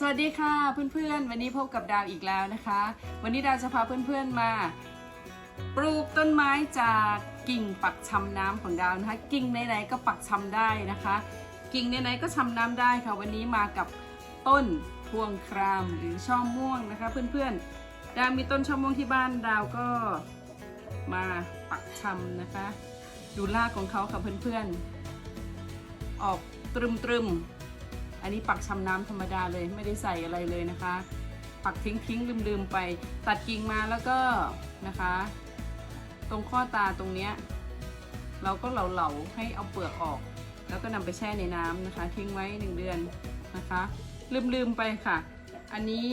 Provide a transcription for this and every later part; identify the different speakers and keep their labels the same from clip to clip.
Speaker 1: สวัสดีค่ะเพื่อนๆ วันนี้พบกับดาวอีกแล้วนะคะ วันนี้ดาวจะพาเพื่อนๆมา ปลูกต้นไม้จากกิ่งปักชำน้ำของดาวนะคะ กิ่งไหนๆก็ปักชำได้นะคะ กิ่งไหนๆก็ชำน้ำได้ค่ะ วันนี้มากับต้นพวงครามหรือช่อม่วงนะคะ เพื่อนๆ ดาวมีต้นช่อม่วงที่บ้านดาวก็มาปักชำนะคะ ดูรากของเขาค่ะเพื่อนๆ ออกตรึมๆ อันนี้ปักชำน้ำธรรมดาเลยไม่ได้ใส่อะไรเลยนะคะ ปักทิ้งทิ้งลืมๆไป ตัดกิ่งมาแล้วก็นะคะ ตรงข้อตาตรงเนี้ยเราก็เหลาๆให้เอาเปลือกออก แล้วก็นำไปแช่ในน้ำนะคะ ทิ้งไว้หนึ่งเดือนนะคะ ลืมๆไปค่ะ อันนี้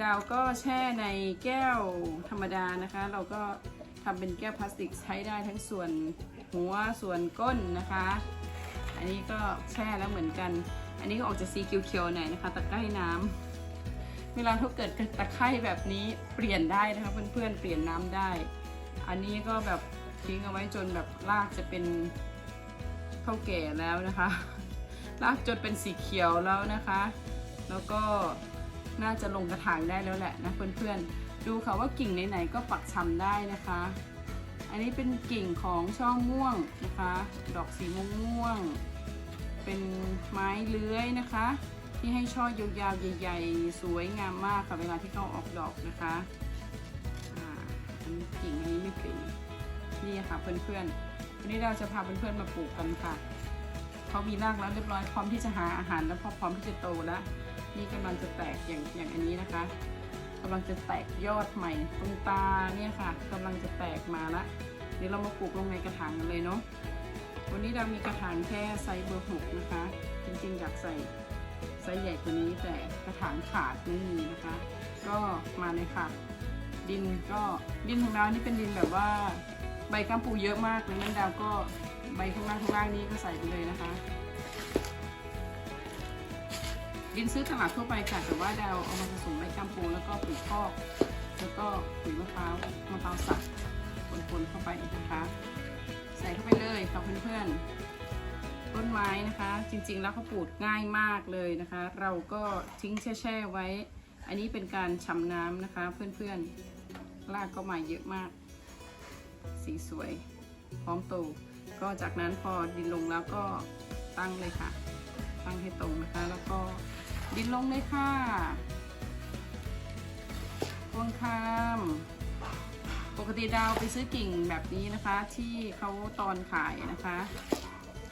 Speaker 1: ดาวก็แช่ในแก้วธรรมดานะคะ เราก็ทำเป็นแก้วพลาสติกใช้ได้ทั้งส่วนหัวส่วนก้นนะคะ อันนี้ก็แช่แล้วเหมือนกัน นนี้ก็ออกจะสีเขียวๆหน่อยนะคะตะไคร่น้ำเวลาถ้าเกิดตะไคร่แบบนี้เปลี่ยนได้นะคะเพื่อนๆเปลี่ยนน้ำได้ อันนี้ก็แบบทิ้งเอาไว้จนแบบรากจะเป็นเท่าแก่แล้วนะคะ รากจนเป็นสีเขียวแล้วนะคะ แล้วก็น่าจะลงกระถางได้แล้วแหละนะเพื่อนๆ ดูค่ะว่ากิ่งไหนๆก็ปักชำได้นะคะ อันนี้เป็นกิ่งของช่อม่วงนะคะ ดอกสีม่วงๆ เป็นไม้เลื้อยนะคะ ที่ให้ช่อยาวๆใหญ่ๆ สวยงามมากค่ะเวลาที่เขาออกดอกนะคะอ่าอันนี้กิ่งอันนี้ไม่ปรีนี่ค่ะเพื่อนๆวันนี้เราจะพาเพื่อนๆมาปลูกกันค่ะเขามีรากแล้วเรียบร้อยพร้อมที่จะหาอาหารแล้วพอพร้อมที่จะโตแล้วนี่กำลังจะแตกอย่างอย่างอันนี้นะคะกำลังจะแตกยอดใหม่ตรงตาเนี่ยค่ะกำลังจะแตกมาละเดี๋ยวเรามาปลูกลงในกระถางกันเลยเนาะ วันนี้เรามีกระถางแค่ไซส์เบอร์หกนะคะ จริงๆอยากใส่ไซส์ใหญ่กว่านี้แต่กระถางขาดไม่มีนะคะ ก็มาเลยค่ะ ดินก็ดินของเรานี่เป็นดินแบบว่าใบกัมปูเยอะมากดังนั้นดาวก็ใบข้างล่างข้างล่างนี้ก็ใส่ไปเลยนะคะ ดินซื้อตลาดทั่วไปค่ะแต่ว่าดาวเอามาผสมใบกัมปูแล้วก็ปุ๋ยคอกแล้วก็ปุ๋ยมะพร้าวมะพร้าวสับปนๆเข้าไปนะคะ ใส่เข้าไปเลยค่ะเพื่อนๆ ต้นไม้นะคะ จริงๆแล้วเขาปลูกง่ายมากเลยนะคะ เราก็ทิ้งแช่ๆไว้ อันนี้เป็นการชำน้ำนะคะ เพื่อนๆรากก็มาเยอะมาก สีสวย พร้อมโต ก็จากนั้นพอดินลงแล้วก็ตั้งเลยค่ะ ตั้งให้ตรงนะคะ แล้วก็ดินลงเลยค่ะพวงคาม ปกติดาวไปซื้อกิ่งแบบนี้นะคะ ที่เขาตอนขายนะคะ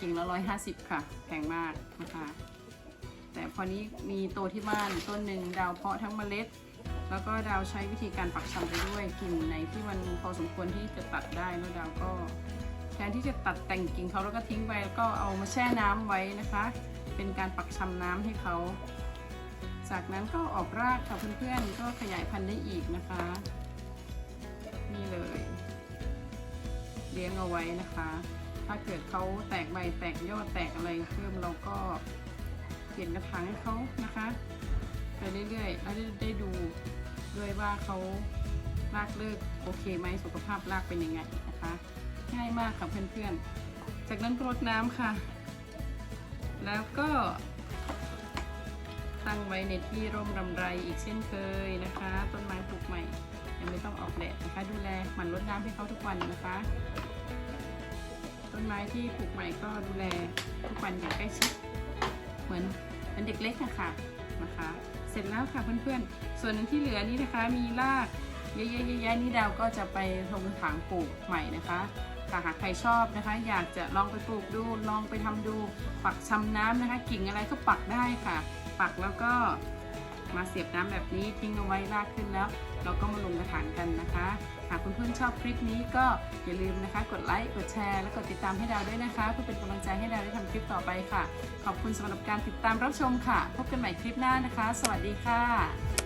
Speaker 1: กิ่งละร้อยห้าสิบค่ะแพงมากนะคะ แต่พอนี้มีโตที่บ้านต้นหนึ่งดาวเพาะทั้งเมล็ด แล้วก็ดาวใช้วิธีการปักชำไปด้วยกิ่งไหนที่มันพอสมควรที่จะตัดได้แล้วดาวก็แทนที่จะตัดแต่งกิ่งเขาแล้วก็ทิ้งไปแล้วก็เอามาแช่น้ำไว้นะคะ เป็นการปักชำน้ำให้เขา จากนั้นก็ออกรากค่ะเพื่อนๆก็ขยายพันธุ์ได้อีกนะคะ เลี้ยงเอาไว้นะคะ ถ้าเกิดเขาแตกใบแตกยอดแตกอะไรเพิ่มเราก็เปลี่ยนกระถางให้เขานะคะไปเรื่อยๆแล้วได้ได้ดูด้วยว่าเขารากเลิกโอเคไหมสุขภาพรากเป็นยังไงนะคะง่ายมากค่ะเพื่อนๆ จากนั้นกรดน้ำค่ะ แล้วก็ตั้งไว้ในที่ร่มรำไรอีกเช่นเคยนะคะ ต้นไม้ปลูกใหม่ ยังไม่ต้องออกแดดนะคะ ดูแลหมั่นรดน้ำให้เขาทุกวันนะคะ ต้นไม้ที่ปลูกใหม่ก็ดูแลทุกวันอย่างใกล้ชิด เหมือนเหมือนเด็กเล็กอะค่ะนะคะ เสร็จแล้วค่ะเพื่อนๆ ส่วนหนึ่งที่เหลือนี้นะคะ มีรากเยอะๆๆนี่ดาวก็จะไปลงถังปลูกใหม่นะคะถ้าหากใครชอบนะคะ อยากจะลองไปปลูกดูลองไปทำดูปักชำน้ำนะคะ กิ่งอะไรก็ปักได้ค่ะ ปักแล้วก็ มาเสียบน้ำแบบนี้ทิ้งเอาไว้รากขึ้นแล้ว เราก็มาลงกระถางกันนะคะ หากเพื่อนๆชอบคลิปนี้ก็อย่าลืมนะคะ กดไลค์กดแชร์และกดติดตามให้ดาวด้วยนะคะ เพื่อเป็นกำลังใจให้ดาวได้ทำคลิปต่อไปค่ะ ขอบคุณสำหรับการติดตามรับชมค่ะ พบกันใหม่คลิปหน้านะคะ สวัสดีค่ะ